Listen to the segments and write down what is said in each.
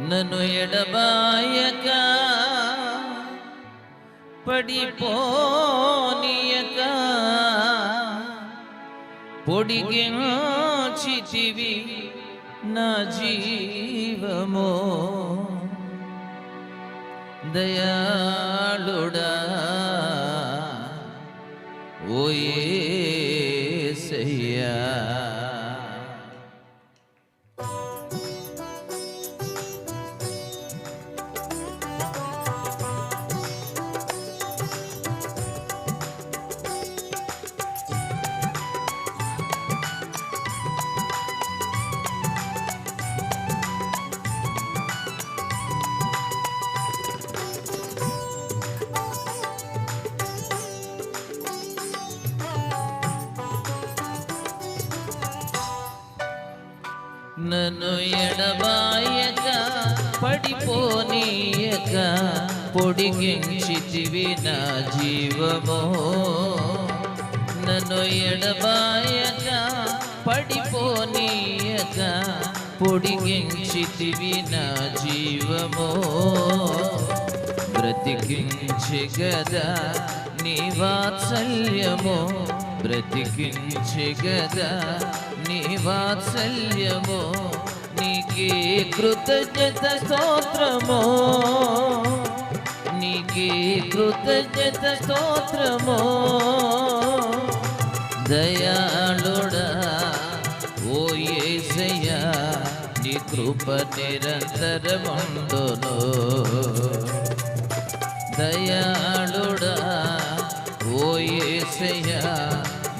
నన్ను ఎడబాయక పడిపోనీయక పొడిగించితివి నా జీవమో. దయాళుడా ఓయే సయ్యా నన్ను ఎడబాయక పడిపోనీయక పొడిగించితివి నా జీవమో. నన్ను ఎడబాయక పడిపోనీయక పొడిగించితివి నా జీవమో. బ్రతికించి గదా నీ వాత్సల్యము. బ్రతికించి గదా నీ వాత్సల్యమో. నీకే కృతజ్ఞత స్తోత్రమో. నీకే కృతజ్ఞత స్తోత్రమో. దయాళుడా ఓ ఏసయ్యా నీ కృప నిరంతరముండును. దయాళుడా ఓ ఏసయ్యా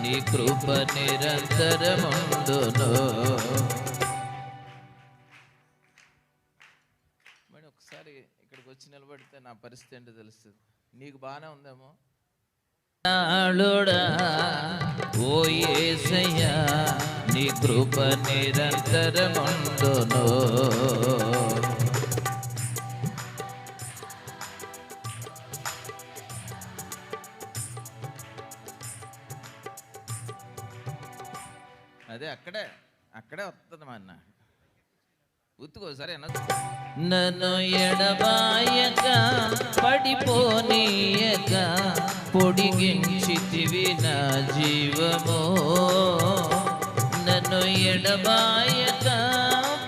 నీ కృప నిరంతరముండును. వచ్చి నిలబడితే నా పరిస్థితి ఏంటో తెలుస్తుంది. నీకు బాగానే ఉందేమో? ఓ నీ కృప నిరంతరముండును. అదే అక్కడే అక్కడే వస్తుంది మా అన్న. ఉత్తుకో సరే నన్ను ఎడబాయక పడిపోనీయక పొడిగించితివి నా జీవమో. నన్ను ఎడబాయక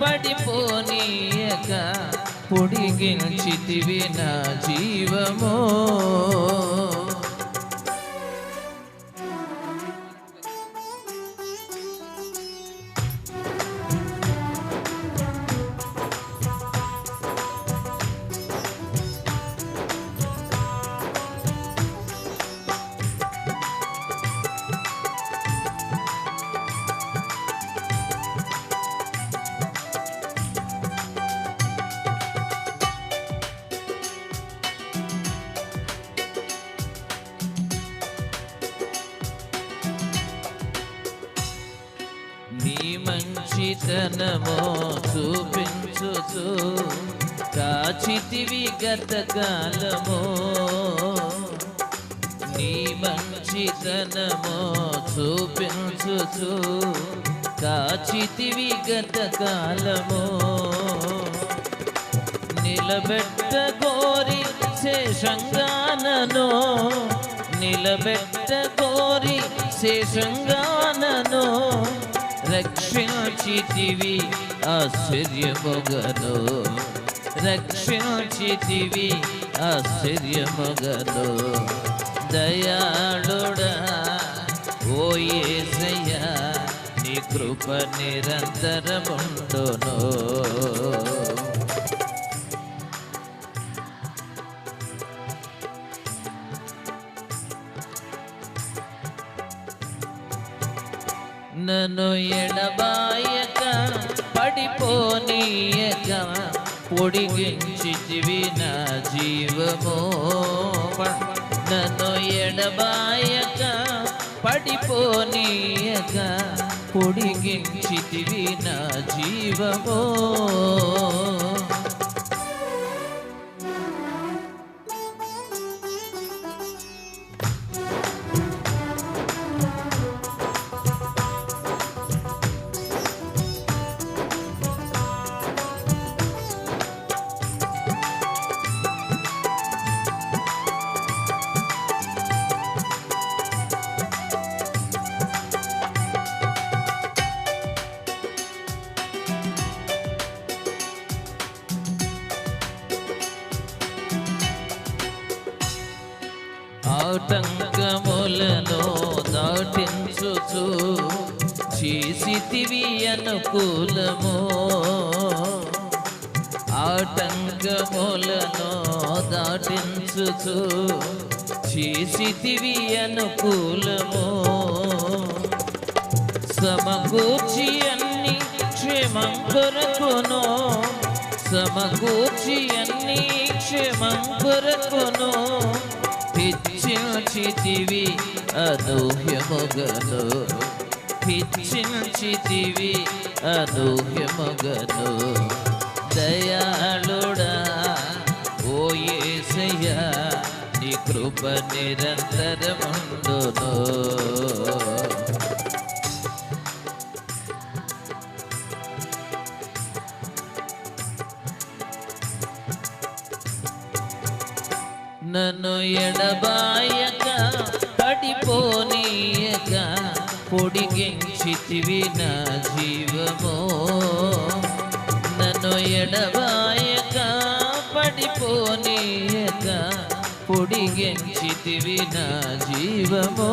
పడిపోనీయక పొడిగించితివి నా జీవమో. నీ మంచితనమో చూపించుచు. కాచితివి గత కాలమో. నీ మంచితనమో చూపించుచు. కాచితివి గత కాలమో. నిలబెట్ట కోరి శేషంగానో నిలబెట్ట కోరి శేషంగానో రక్షించితివి ఆశ్చర్యమగను. రక్షించితివి ఆశ్చర్యమగను. దయాళుడా ఓ యేసయ్యా నీ కృప నిరంతరముండును. నన్ను ఎడబాయక పడిపోనీయక పొడిగించితివి నా జీవమో నన్ను ఎడబాయక పడిపోనీయక పొడిగించితివి నా జీవమో ఆటంకములను దాటించుచు చేసితివి అనుకూలము. ఆటంకములను దాటించుచు చేసితివి అనుకూలము. సమకూర్చి అన్ని క్షేమం కొరకును సమకూర్చి అన్ని క్షేమం కొరకును పిచ్చించితివి అనూహ్యముగను పిచ్చించితివి అనూహ్యముగను దయాళుడా ఓ యేసయ్యా నీ కృప నిరంతరముండును. నన్ను ఎడబా పొడిగించితివి నా జీవమో. నన్ను ఎడబాయక పడిపోనీయక పొడిగించితివి నా జీవమో.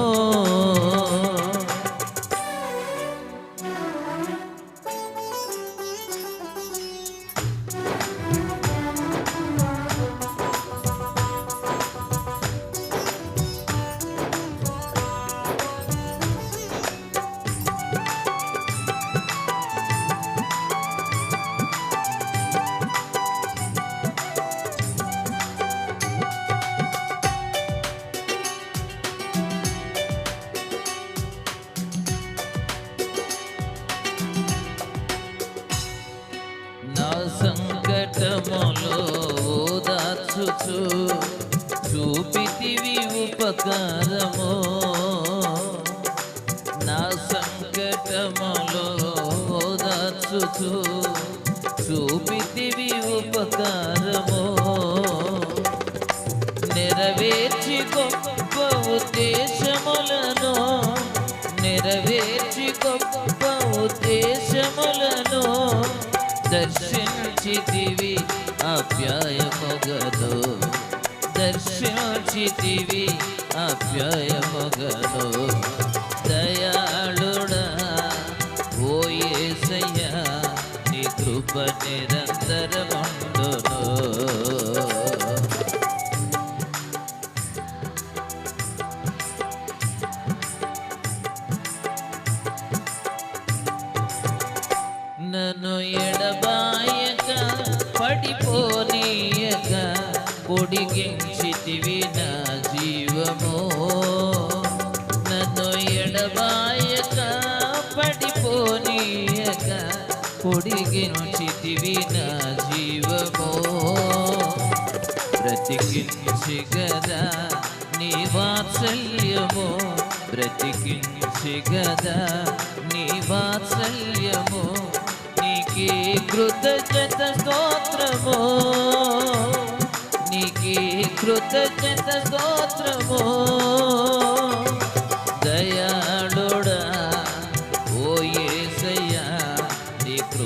ఉపకారము నా సంకటములో దాచుచు చూపితివి ఉపకారము. నెరవేర్చి గొప్ప ఉద్దేశములను నెరవేర్చి గొప్ప ఉద్దేశములను దర్శించితివి అప్యాయముగను దర్శించితివి అప్యాయముగను దయాళుడా ఓ యేసయ్యా నీ కృప నిరంతరముండును పొడిగించితివి నా జీవమో బ్రతికించి గదా నీ వాత్సల్యము బ్రతికించి గదా నీ వాత్సల్యము నీకే కృతజ్ఞత స్తోత్రమో నీకే కృతజ్ఞత స్తోత్రమో